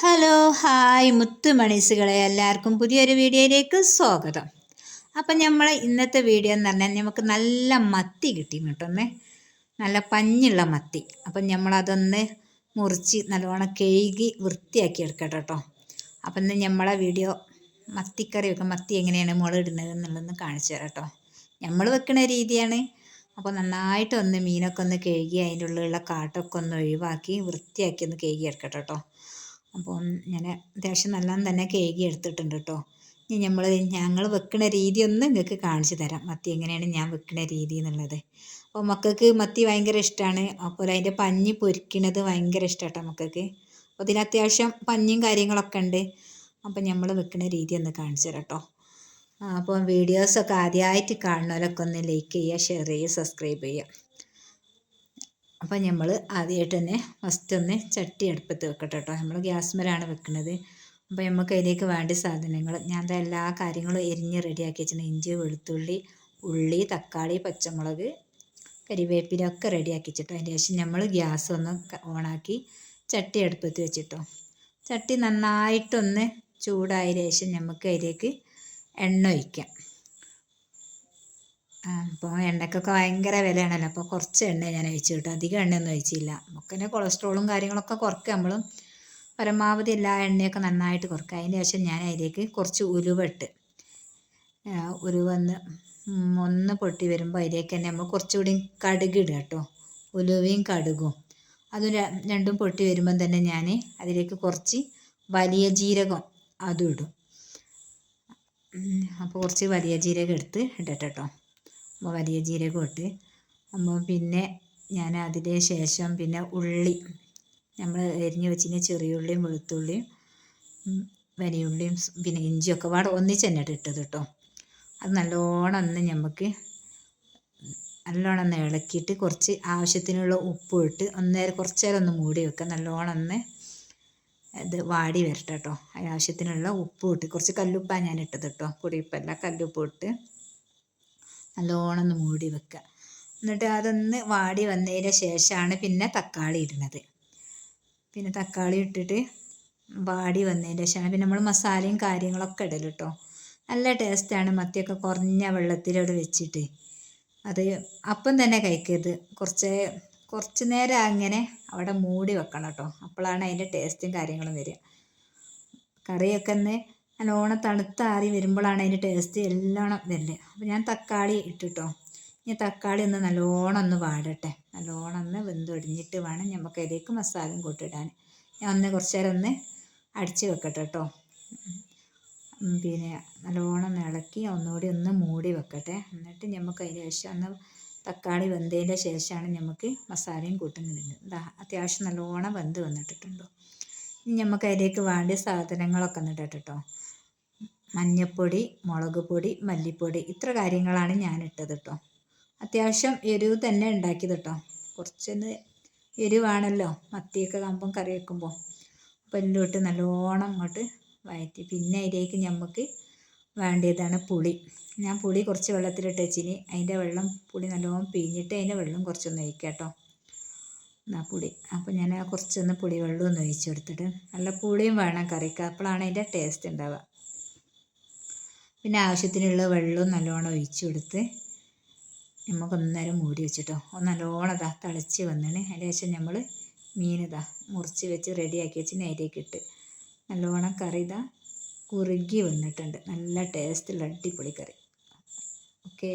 Hello hi മുത്തുമണീസുകളെ എല്ലാവർക്കും പുതിയൊരു വീഡിയോയിലേക്ക് സ്വാഗതം. അപ്പം നമ്മൾ ഇന്നത്തെ വീഡിയോ എന്ന് പറഞ്ഞാൽ നമുക്ക് നല്ല മത്തി കിട്ടി കേട്ടൊന്ന് നല്ല പഞ്ഞുള്ള മത്തി. അപ്പം നമ്മളതൊന്ന് മുറിച്ച് നല്ലവണ്ണം കഴുകി വൃത്തിയാക്കി എടുക്കട്ടെ കേട്ടോ. അപ്പം ഇന്ന് നമ്മളെ വീഡിയോ മത്തിക്കറി വെക്കാം മത്തി എങ്ങനെയാണ് മുളകിടുന്നത് എന്നുള്ളതൊന്ന് കാണിച്ചു തരാം കേട്ടോ. നമ്മൾ വെക്കുന്ന രീതിയാണ്. അപ്പോൾ നന്നായിട്ട് ഒന്ന് മീനൊക്കെ ഒന്ന് കഴുകി അതിന്റെ ഉള്ളിലുള്ള കാട്ടൊക്കെ ഒന്ന് ഒഴിവാക്കി വൃത്തിയാക്കി ഒന്ന് കഴുകി എടുക്കട്ടെ കേട്ടോ. അപ്പോൾ ഞാൻ അത്യാവശ്യം നല്ലോണം തന്നെ കേകി എടുത്തിട്ടുണ്ട് കേട്ടോ ഇനി നമ്മൾ ഞങ്ങൾ വെക്കുന്ന രീതി ഒന്ന് നിങ്ങൾക്ക് കാണിച്ചു തരാം. മത്തി എങ്ങനെയാണ് ഞാൻ വെക്കുന്ന രീതി എന്നുള്ളത്. അപ്പോൾ മക്കൾക്ക് മത്തി ഭയങ്കര ഇഷ്ടമാണ് അപ്പോൾ അതിന്റെ പഞ്ഞി പൊരിക്കണത് ഭയങ്കര ഇഷ്ടമാട്ടോ മക്കൾക്ക്. അപ്പോൾ ഇതിന് അത്യാവശ്യം പഞ്ഞും കാര്യങ്ങളൊക്കെ ഉണ്ട്. അപ്പോൾ നമ്മൾ വെക്കുന്ന രീതി ഒന്ന് കാണിച്ചു തരാം കേട്ടോ അപ്പോൾ വീഡിയോസൊക്കെ ആദ്യമായിട്ട് കാണുന്നവരൊക്കെ ഒന്ന് ലൈക്ക് ചെയ്യുക ഷെയർ ചെയ്യുക സബ്സ്ക്രൈബ് ചെയ്യുക. അപ്പോൾ നമ്മൾ ആദ്യമായിട്ട് തന്നെ ഫസ്റ്റ് ഒന്ന് ചട്ടി അടുപ്പത്ത് വെക്കട്ടെ കേട്ടോ നമ്മൾ ഗ്യാസ്മലാണ് വെക്കുന്നത് അപ്പോൾ നമുക്ക് അതിലേക്ക് വേണ്ട സാധനങ്ങൾ ഞാൻ എല്ലാ കാര്യങ്ങളും എരിഞ്ഞ് റെഡിയാക്കി വെച്ചിട്ടുണ്ട്. ഇഞ്ചി വെളുത്തുള്ളി ഉള്ളി തക്കാളി പച്ചമുളക് കരിവേപ്പില ഒക്കെ റെഡിയാക്കി വെച്ചിട്ടോ. അതിന്റെ ശേഷം നമ്മൾ ഗ്യാസ് ഒന്ന് ഓണാക്കി ചട്ടി അടുപ്പത്ത് വെച്ചിട്ടോ. ചട്ടി നന്നായിട്ടൊന്ന് ചൂടായ ശേഷം നമുക്ക് അതിലേക്ക് എണ്ണ ഒഴിക്കാം. അപ്പോൾ എണ്ണയ്ക്കൊക്കെ ഭയങ്കര വിലയാണല്ലോ. അപ്പോൾ കുറച്ച് എണ്ണ ഞാൻ ഒഴിച്ചു കേട്ടോ. അധികം എണ്ണയൊന്നും ഒഴിച്ചില്ല. നമുക്കെന്നെ കൊളസ്ട്രോളും കാര്യങ്ങളൊക്കെ കുറക്കുക നമ്മളും പരമാവധി എല്ലാ എണ്ണയൊക്കെ നന്നായിട്ട് കുറക്കുക അതിന് ശേഷം ഞാൻ അതിലേക്ക് കുറച്ച് ഉലുവ ഇട്ട് ഒന്ന് പൊട്ടി വരുമ്പോൾ അതിലേക്ക് തന്നെ നമ്മൾ കുറച്ചുകൂടി കടുക് ഇടുക കേട്ടോ. ഉലുവയും കടുകും. അതും രണ്ടും പൊട്ടി വരുമ്പം തന്നെ ഞാൻ അതിലേക്ക് കുറച്ച് വലിയ ജീരകം അതും ഇടും. അപ്പോൾ കുറച്ച് വലിയ ജീരകം എടുത്ത് ഇടട്ടെ കേട്ടോ. വലിയ ജീരകം ഇട്ട്. അപ്പോൾ പിന്നെ ഞാൻ അതിന് ശേഷം പിന്നെ ഉള്ളി നമ്മൾ എരിഞ്ഞ് വെച്ചിന് ചെറിയ ഉള്ളിയും വെളുത്തുള്ളിയും വലിയ ഉള്ളിയും പിന്നെ ഇഞ്ചിയൊക്കെ പാടെ ഒന്നിച്ച് തന്നെ ഇട്ടത് കേട്ടോ. അത് നല്ലോണം ഒന്ന് നമുക്ക് നല്ലോണം ഒന്ന് ഇളക്കിയിട്ട് കുറച്ച് ആവശ്യത്തിനുള്ള ഉപ്പും ഇട്ട് ഒന്നേരം കുറച്ച് നേരം ഒന്ന് മൂടി വെക്കുക. നല്ലോണം ഒന്ന് ഇത് വാടി വരട്ടെ കേട്ടോ. ആവശ്യത്തിനുള്ള ഉപ്പ് ഇട്ട് കുറച്ച് കല്ലുപ്പാണ് ഞാൻ ഇട്ടത് കേട്ടോ. പൊടിയുപ്പല്ല കല്ലുപ്പ് ഇട്ട് നല്ലോണം മൂടി വെക്കുക. എന്നിട്ട് അതൊന്ന് വാടി വന്നതിന് ശേഷമാണ് പിന്നെ തക്കാളി ഇടുന്നത്. പിന്നെ തക്കാളി ഇട്ടിട്ട് വാടി വന്നതിന് ശേഷമാണ് പിന്നെ നമ്മൾ മസാലയും കാര്യങ്ങളൊക്കെ ഇടൽ കേട്ടോ. നല്ല ടേസ്റ്റാണ് മത്തിയൊക്കെ കുറഞ്ഞ വെള്ളത്തിലോട് വെച്ചിട്ട് അത് അപ്പം തന്നെ കഴിക്കരുത്. കുറച്ച് കുറച്ച് നേരം അങ്ങനെ അവിടെ മൂടി വെക്കണം കേട്ടോ. അപ്പോഴാണ് അതിന്റെ ടേസ്റ്റും കാര്യങ്ങളും വരിക. കറിയൊക്കെ ഒന്ന് നല്ലോണം തണുത്താറി വരുമ്പോഴാണ് അതിന്റെ ടേസ്റ്റ് എല്ലാം വരൽ. അപ്പോൾ ഞാൻ തക്കാളി ഇട്ടിട്ടോ. ഇനി തക്കാളി ഒന്ന് നല്ലോണം ഒന്ന് വാടട്ടെ. നല്ലോണം ഒന്ന് വെന്തൊടിഞ്ഞിട്ട് വേണം നമുക്ക് അതിലേക്ക് മസാലയും കൂട്ടിടാൻ. ഞാൻ ഒന്ന് കുറച്ച് നേരം ഒന്ന് അടിച്ച് വെക്കട്ടെ കേട്ടോ പിന്നെ നല്ലോണം ഇളക്കി ഒന്നുകൂടി ഒന്ന് മൂടി വെക്കട്ടെ. എന്നിട്ട് നമുക്ക് അതിന് ശേഷം ഒന്ന് തക്കാളി വെന്തതിന്റെ ശേഷമാണ് നമുക്ക് മസാലയും കൂട്ടുന്നത്. എന്താ അത്യാവശ്യം നല്ലോണം വെന്ത് വന്നിട്ടുണ്ടോ ഇനി നമുക്ക് അതിലേക്ക് വേണ്ട സാധനങ്ങളൊക്കെ ഒന്ന് കേട്ടോ മഞ്ഞൾപ്പൊടി മുളക് പൊടി മല്ലിപ്പൊടി ഇത്ര കാര്യങ്ങളാണ് ഞാൻ ഇട്ടത് കേട്ടോ അത്യാവശ്യം എരിവ് തന്നെ ഉണ്ടാക്കിയത് കേട്ടോ കുറച്ചൊന്ന് എരിവാണല്ലോ മത്തിയൊക്കെ കമ്പം കറി വെക്കുമ്പോൾ അപ്പോൾ എല്ലാം ഇട്ട് നല്ലോണം അങ്ങോട്ട് വഴറ്റി പിന്നെ അതിലേക്ക് നമുക്ക് വേണ്ടിയതാണ് പുളി. ഞാൻ പുളി കുറച്ച് വെള്ളത്തിലിട്ട് വെച്ചിന് അതിന്റെ വെള്ളം പുളി നല്ലോണം പിഴിഞ്ഞിട്ട് അതിന്റെ വെള്ളം കുറച്ചൊന്ന് ഒഴിക്കാം കേട്ടോ എന്നാ പുളി. അപ്പോൾ ഞാൻ കുറച്ചൊന്ന് പുളി വെള്ളം ഒന്ന് ഒഴിച്ചെടുത്തിട്ട് നല്ല പുളിയും വേണം കറിക്ക് അപ്പോഴാണ് അതിന്റെ ടേസ്റ്റ് ഉണ്ടാവുക പിന്നെ ആവശ്യത്തിനുള്ള വെള്ളവും നല്ലോണം ഒഴിച്ചു കൊടുത്ത് നമുക്ക് ഒന്നേരം മൂടി വെച്ചിട്ടോ. ഒന്ന് നല്ലോണം ഇതാ തിളച്ച് വന്നിന് അതിന് ശേഷം നമ്മൾ മീൻ ഇതാ മുറിച്ച് വെച്ച് റെഡിയാക്കി വെച്ച് നേരേക്ക് ഇട്ട് നല്ലോണം കറി ഇതാ കുറുകി വന്നിട്ടുണ്ട്. നല്ല ടേസ്റ്റുള്ള അടിപൊളി കറി. ഓക്കേ